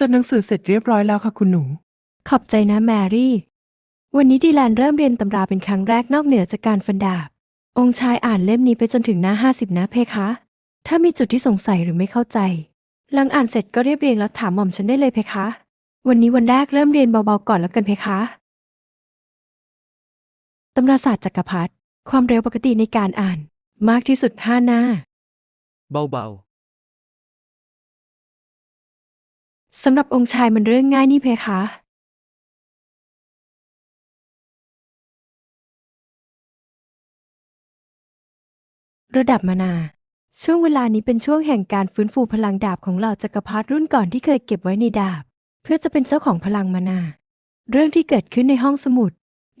จดหนังสือเสร็จเรียบร้อยแล้วค่ะคุณหนู ขอบใจนะแมรี่ วันนี้ดีแลนเริ่มเรียนตำราเป็นครั้งแรกนอกเหนือจากการฟันดาบ องค์ชายอ่านเล่มนี้ไปจนถึงหน้าห้าสิบนะเพคะ ถ้ามีจุดที่สงสัยหรือไม่เข้าใจ หลังอ่านเสร็จก็เรียบเรียงแล้วถามหม่อมฉันได้เลยเพคะ วันนี้วันแรกเริ่มเรียนเบาๆก่อนแล้วกันเพคะ ตำราศาสตร์จักรพรรดิความเร็วปกติในการอ่าน มากที่สุดห้าหน้า เบา สำหรับองค์ชายมันเรื่องง่ายนี่เพคะระดับมานา ช่วงเวลานี้เป็นช่วงแห่งการฟื้นฟูพลังดาบของเหล่าจักรพรรดิรุ่นก่อนที่เคยเก็บไว้ในดาบ เพื่อจะเป็นเจ้าของพลังมานา เรื่องที่เกิดขึ้นในห้องสมุด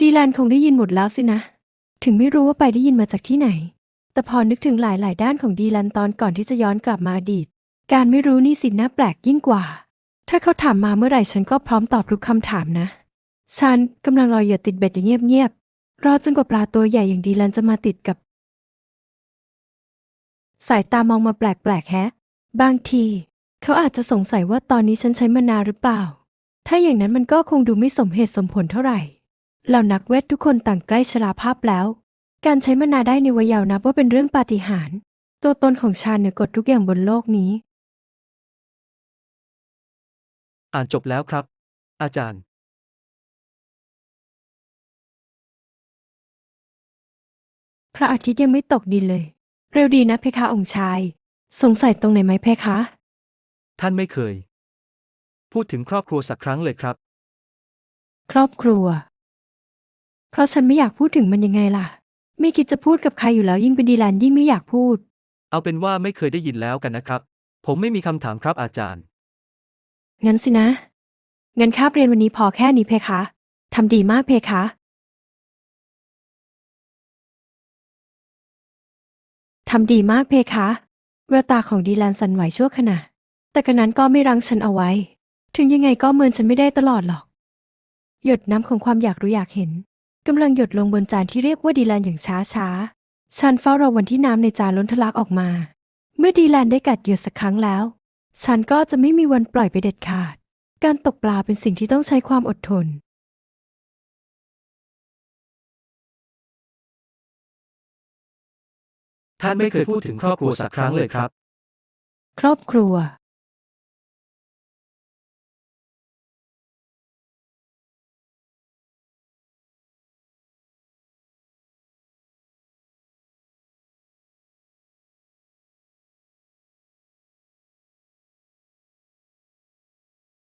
ดีแลนคงได้ยินหมดแล้วสินะ ถึงไม่รู้ว่าไปได้ยินมาจากที่ไหน แต่พอนึกถึงหลาย ๆ ด้านของดีแลนตอนก่อนที่จะย้อนกลับมาอดีต การไม่รู้นี่สิน่าแปลกยิ่งกว่า ถ้าเขาถามมาเมื่อไหร่ฉันก็พร้อมตอบทุกคำถามนะ ฉันกำลังรอเหยื่อติดเบ็ดอย่างเงียบๆ รอจนกว่าปลาตัวใหญ่อย่างดีแลนจะมาติดกับ สายตามองมาแปลกๆแฮะ บางที เขาอาจจะสงสัยว่าตอนนี้ฉันใช้มานาหรือเปล่า ถ้าอย่างนั้นมันก็คงดูไม่สมเหตุสมผลเท่าไหร่ เหล่านักเวททุกคนต่างใกล้ชราภาพแล้ว การใช้มนาได้ในวัยเยาว์นับว่าเป็นเรื่องปาฏิหาริย์ ตัวตนของชาเหนือกฎทุกอย่างบนโลกนี้ อ่านจบแล้วครับ อาจารย์พระอาทิตย์ยังไม่ตกดินเลย เร็วดีนะเพคะองค์ชาย สงสัยตรงไหนไหมเพคะ ท่านไม่เคย พูดถึงครอบครัวสักครั้งเลยครับ ครอบครัว เพราะฉันไม่อยากพูดถึงมันยังไงล่ะ ไม่คิดจะพูดกับใครอยู่แล้วยิ่งเป็นดีแลนยิ่งไม่อยากพูด เอาเป็นว่าไม่เคยได้ยินแล้วกันนะครับ ผมไม่มีคำถามครับอาจารย์ งั้นสินะ งั้นคาบเรียนวันนี้พอแค่นี้เพคะ ทำดีมากเพคะ ทำดีมากเพคะ แววตาของดีแลนสั่นไหวชั่วขณะ แต่กระนั้นก็ไม่รั้งฉันเอาไว้ ถึงยังไงก็เมินฉันไม่ได้ตลอดหรอก หยดน้ำของความอยากรู้อยากเห็นกำลังหยดลงบนจานที่เรียกว่าดีแลนอย่างช้าช้าฉันเฝ้ารอวันที่น้ำในจานล้นทะลักออกมา เมื่อดีแลนได้กัดเหยื่อสักครั้งแล้ว ฉันก็จะไม่มีวันปล่อยไปเด็ดขาด การตกปลาเป็นสิ่งที่ต้องใช้ความอดทน ท่านไม่เคยพูดถึงครอบครัวสักครั้งเลยครับ ครอบครัว